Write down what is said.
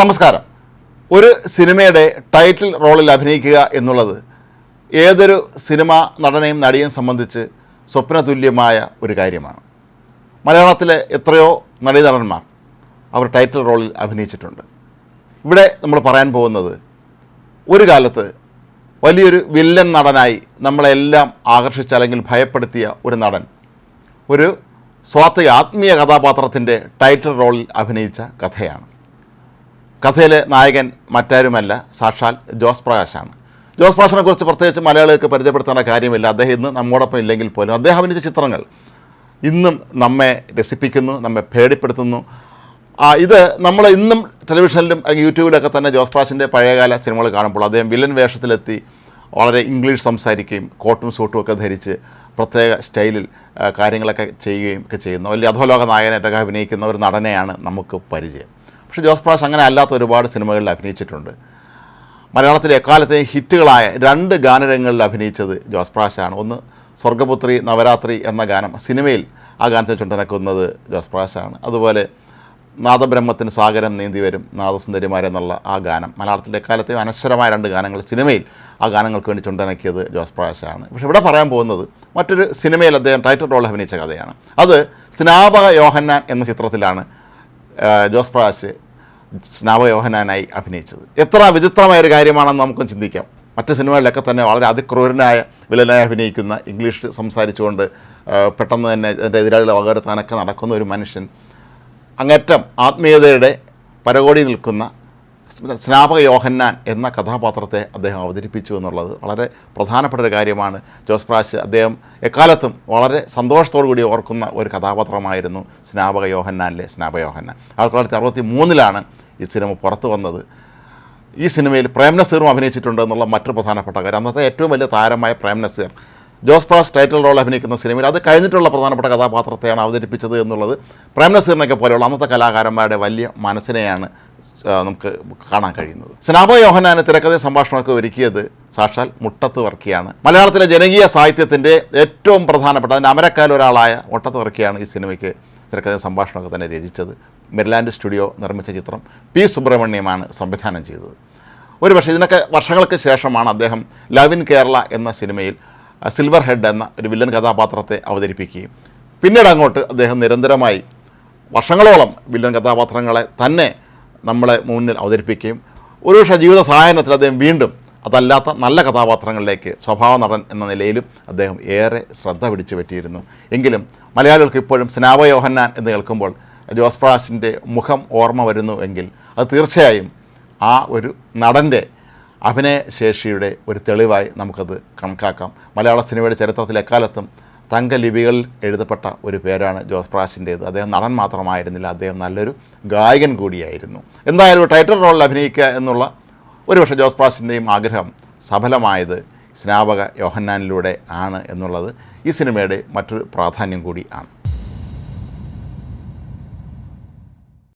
നമസ്കാരം. ഒരു സിനിമയുടെ ടൈറ്റിൽ റോളിൽ അഭിനയിക്കുക എന്നുള്ളത് ഏതൊരു സിനിമ നടനെയും നടിയെയും സംബന്ധിച്ച് സ്വപ്നതുല്യമായ ഒരു കാര്യമാണ്. മലയാളത്തിലെ എത്രയോ നടീനടന്മാർ അവർ ടൈറ്റിൽ റോളിൽ അഭിനയിച്ചിട്ടുണ്ട്. ഇവിടെ നമ്മൾ പറയാൻ പോകുന്നത് ഒരു കാലത്ത് വലിയൊരു വില്ലൻ നടനായി നമ്മളെല്ലാം ആകർഷിച്ച അല്ലെങ്കിൽ ഭയപ്പെടുത്തിയ ഒരു നടൻ ഒരു സ്വാർത്ഥ ആത്മീയ കഥാപാത്രത്തിന്റെ ടൈറ്റിൽ റോളിൽ അഭിനയിച്ച കഥയാണ്. കഥയിലെ നായകൻ മറ്റാരുമല്ല സാക്ഷാൽ ജോസ് പ്രകാശാണ്. ജോസ് പ്രകാശിനെ കുറിച്ച് പ്രത്യേകിച്ച് മലയാളികൾക്ക് പരിചയപ്പെടുത്തേണ്ട കാര്യമില്ല. അദ്ദേഹം ഇന്ന് നമ്മോടൊപ്പം ഇല്ലെങ്കിൽ പോലും. അദ്ദേഹം അഭിനയിച്ച ചിത്രങ്ങൾ ഇന്നും നമ്മെ രസിപ്പിക്കുന്നു നമ്മെ പേടിപ്പെടുത്തുന്നു. ഇത് നമ്മൾ ഇന്നും ടെലിവിഷനിലും അല്ലെങ്കിൽ യൂട്യൂബിലൊക്കെ തന്നെ ജോസ് പ്രകാശിന്റെ പഴയകാല സിനിമകൾ കാണുമ്പോൾ അദ്ദേഹം വില്ലൻ വേഷത്തിലെത്തി വളരെ ഇംഗ്ലീഷ് സംസാരിക്കുകയും കോട്ടും സൂട്ടും ഒക്കെ ധരിച്ച് പ്രത്യേക സ്റ്റൈലിൽ കാര്യങ്ങളൊക്കെ ചെയ്യുകയും ഒക്കെ ചെയ്യുന്ന. വലിയ അധോലോക നായകനായിട്ടൊക്കെ അഭിനയിക്കുന്ന ഒരു നടനെയാണ് നമുക്ക് പരിചയം. പക്ഷേ ജോസ് പ്രകാശ് അങ്ങനെ അല്ലാത്ത ഒരുപാട് സിനിമകളിൽ അഭിനയിച്ചിട്ടുണ്ട്. മലയാളത്തിലെ എക്കാലത്തെ ഹിറ്റുകളായ രണ്ട് ഗാനരംഗങ്ങളിൽ അഭിനയിച്ചത് ജോസ് പ്രകാശാണ്. ഒന്ന് സ്വർഗപുത്രി നവരാത്രി എന്ന ഗാനം സിനിമയിൽ ആ ഗാനത്തെ ചുണ്ടനക്കുന്നത് ജോസ് പ്രകാശാണ്. അതുപോലെ നാദബ്രഹ്മത്തിന് സാഗരം നീന്തി വരും നാദസുന്ദരിമാരെന്നുള്ള ആ ഗാനം മലയാളത്തിലെ കാലത്തെ അനശ്വരമായ രണ്ട് ഗാനങ്ങൾ സിനിമയിൽ ആ ഗാനങ്ങൾക്ക് വേണ്ടി ചുണ്ടനക്കിയത് ജോസ് പ്രകാശാണ്. പക്ഷേ ഇവിടെ പറയാൻ പോകുന്നത് മറ്റൊരു സിനിമയിൽ അദ്ദേഹം ടൈറ്റിൽ റോൾ അഭിനയിച്ച കഥയാണ്. അത് സ്നാപക യോഹന്നാൻ എന്ന ചിത്രത്തിലാണ് ജോസ് പ്രകാശ് സ്നാപയോഹനാനായി അഭിനയിച്ചത്. എത്ര വിചിത്രമായ ഒരു കാര്യമാണെന്ന് നമുക്കും ചിന്തിക്കാം. മറ്റ് സിനിമകളിലൊക്കെ തന്നെ വളരെ അതിക്രൂരനായ വില്ലനായി അഭിനയിക്കുന്ന ഇംഗ്ലീഷ് സംസാരിച്ചുകൊണ്ട് പെട്ടെന്ന് തന്നെ അതിന്റെ എതിരാളികളെ വകവരുത്താനൊക്കെ നടക്കുന്ന ഒരു മനുഷ്യൻ. അങ്ങേറ്റം ആത്മീയതയുടെ പരകോടി നിൽക്കുന്ന സ്നാപക യോഹന്നാൻ എന്ന കഥാപാത്രത്തെ അദ്ദേഹം അവതരിപ്പിച്ചു എന്നുള്ളത് വളരെ പ്രധാനപ്പെട്ട ഒരു കാര്യമാണ്. ജോസ് പ്രാശ് അദ്ദേഹം എക്കാലത്തും വളരെ സന്തോഷത്തോടു കൂടി ഓർക്കുന്ന ഒരു കഥാപാത്രമായിരുന്നു സ്നാപക യോഹന്നാനിലെ സ്നാപക യോഹന്നാൻ. ആയിരത്തി തൊള്ളായിരത്തി അറുപത്തി മൂന്നിലാണ് ഈ സിനിമ പുറത്തു വന്നത്. ഈ സിനിമയിൽ പ്രേം നസീറും അഭിനയിച്ചിട്ടുണ്ട് എന്നുള്ള മറ്റൊരു പ്രധാനപ്പെട്ട കാര്യം. അന്നത്തെ ഏറ്റവും വലിയ താരമായ പ്രേം നസീർ ജോസ് പ്രാസ് ടൈറ്റിൽ റോൾ അഭിനയിക്കുന്ന സിനിമയിൽ അത് കഴിഞ്ഞിട്ടുള്ള പ്രധാനപ്പെട്ട കഥാപാത്രത്തെയാണ് അവതരിപ്പിച്ചത് എന്നുള്ളത് പ്രേം നസീറിനൊക്കെ പോലെയുള്ള അന്നത്തെ കലാകാരന്മാരുടെ വലിയ മനസ്സിനെയാണ് നമുക്ക് കാണാൻ കഴിയുന്നത്. സ്നാബ യോഹനാന് തിരക്കഥ സംഭാഷണമൊക്കെ ഒരുക്കിയത് സാക്ഷാൽ മുട്ടത്ത് വർക്കിയാണ്. മലയാളത്തിലെ ജനകീയ സാഹിത്യത്തിന്റെ ഏറ്റവും പ്രധാനപ്പെട്ട അതിന്റെ അമരക്കാൽ ഒരാളായ മുട്ടത്ത് വർക്കിയാണ് ഈ സിനിമയ്ക്ക് തിരക്കഥയും സംഭാഷണമൊക്കെ തന്നെ രചിച്ചത്. മെരിലാൻഡ് സ്റ്റുഡിയോ നിർമ്മിച്ച ചിത്രം പി സുബ്രഹ്മണ്യമാണ് സംവിധാനം ചെയ്തത്. ഒരു പക്ഷേ ഇതിനൊക്കെ വർഷങ്ങൾക്ക് ശേഷമാണ് അദ്ദേഹം ലവ് ഇൻ കേരള എന്ന സിനിമയിൽ സിൽവർ ഹെഡ് എന്ന ഒരു വില്ലൻ കഥാപാത്രത്തെ അവതരിപ്പിക്കുകയും. പിന്നീട് അങ്ങോട്ട് അദ്ദേഹം നിരന്തരമായി വർഷങ്ങളോളം വില്ലൻ കഥാപാത്രങ്ങളെ തന്നെ നമ്മളെ മുന്നിൽ അവതരിപ്പിക്കുകയും. ഒരുപക്ഷെ ജീവിത സഹായനത്തിൽ അദ്ദേഹം വീണ്ടും അതല്ലാത്ത നല്ല കഥാപാത്രങ്ങളിലേക്ക് സ്വഭാവ നടൻ എന്ന നിലയിലും അദ്ദേഹം ഏറെ ശ്രദ്ധ പിടിച്ചു പറ്റിയിരുന്നു. എങ്കിലും മലയാളികൾക്ക് ഇപ്പോഴും സ്നാവ യോഹന്നാൻ എന്ന് കേൾക്കുമ്പോൾ ജോസ് പ്രകാശിന്റെ മുഖം ഓർമ്മ വരുന്നു എങ്കിൽ അത് തീർച്ചയായും ആ ഒരു നടന്റെ അഭിനയശേഷിയുടെ ഒരു തെളിവായി നമുക്കത് കണക്കാക്കാം. മലയാള സിനിമയുടെ ചരിത്രത്തിൽ എക്കാലത്തും തങ്കലിപികളിൽ എഴുതപ്പെട്ട ഒരു പേരാണ് ജോസ് പ്രാശിന്റേത് അദ്ദേഹം നടൻ മാത്രമായിരുന്നില്ല അദ്ദേഹം നല്ലൊരു ഗായകൻ കൂടിയായിരുന്നു. എന്തായാലും ടൈറ്റിൽ റോളിൽ അഭിനയിക്കുക എന്നുള്ള ഒരുപക്ഷെ ജോസ് പ്രാസിന്റെയും ആഗ്രഹം സഫലമായത് സ്നാപക യോഹന്നാനിലൂടെ ആണ് എന്നുള്ളത് ഈ സിനിമയുടെ മറ്റൊരു പ്രാധാന്യം കൂടി ആണ്.